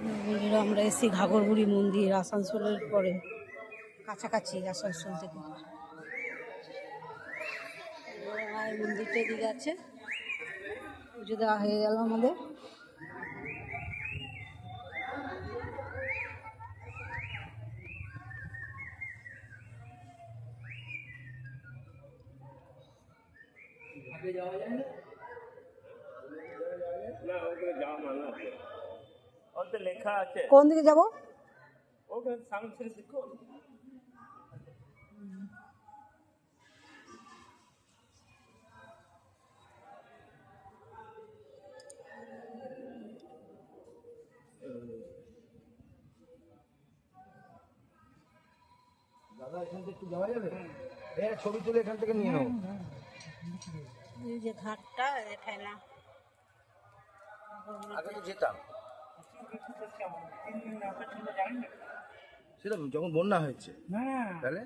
আমরা এসেছি ঘাগরবুড়ি মন্দির, আসানসোলের পরে, কাছাকাছি আসানসোল থেকে। মন্দিরটা এদিকে আছে। পুজো দেওয়া হয়ে গেল আমাদের। না? ওখানে যাওয়া মানা ওতে লেখা আছে কোন দিকে যাব? ওখানে সামনে দেখো দাদা এখান থেকে একটু যাওয়া যাবে? হ্যাঁ ছবি তুলে এখান থেকে নিয়ে নাও। এই যে ঘাটটা দেখায় না আগে তো যেতাম। সেটা যখন বন্যা হয়েছে না। তাহলে?